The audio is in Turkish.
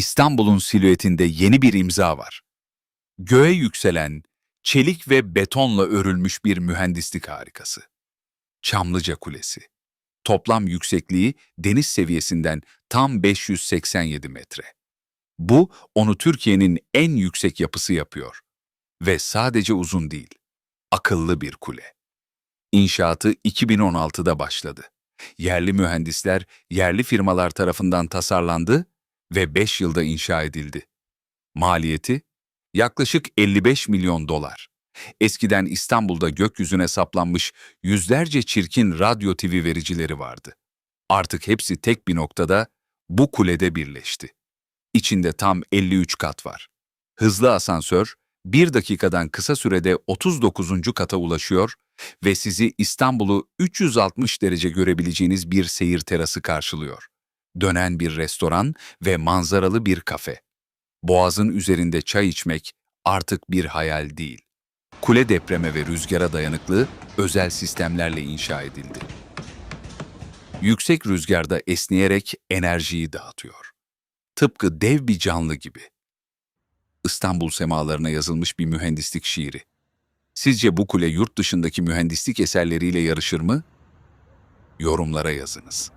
İstanbul'un silüetinde yeni bir imza var. Göğe yükselen, çelik ve betonla örülmüş bir mühendislik harikası. Çamlıca Kulesi. Toplam yüksekliği deniz seviyesinden tam 587 metre. Bu onu Türkiye'nin en yüksek yapısı yapıyor. Ve sadece uzun değil, akıllı bir kule. İnşaatı 2016'da başladı. Yerli mühendisler, yerli firmalar tarafından tasarlandı ve 5 yılda inşa edildi. Maliyeti yaklaşık 55 milyon dolar. Eskiden İstanbul'da gökyüzüne saplanmış yüzlerce çirkin radyo TV vericileri vardı. Artık hepsi tek bir noktada bu kulede birleşti. İçinde tam 53 kat var. Hızlı asansör bir dakikadan kısa sürede 39. kata ulaşıyor ve sizi İstanbul'u 360 derece görebileceğiniz bir seyir terası karşılıyor. Dönen bir restoran ve manzaralı bir kafe. Boğazın üzerinde çay içmek artık bir hayal değil. Kule depreme ve rüzgara dayanıklı özel sistemlerle inşa edildi. Yüksek rüzgarda esneyerek enerjiyi dağıtıyor. Tıpkı dev bir canlı gibi. İstanbul semalarına yazılmış bir mühendislik şiiri. Sizce bu kule yurt dışındaki mühendislik eserleriyle yarışır mı? Yorumlara yazınız.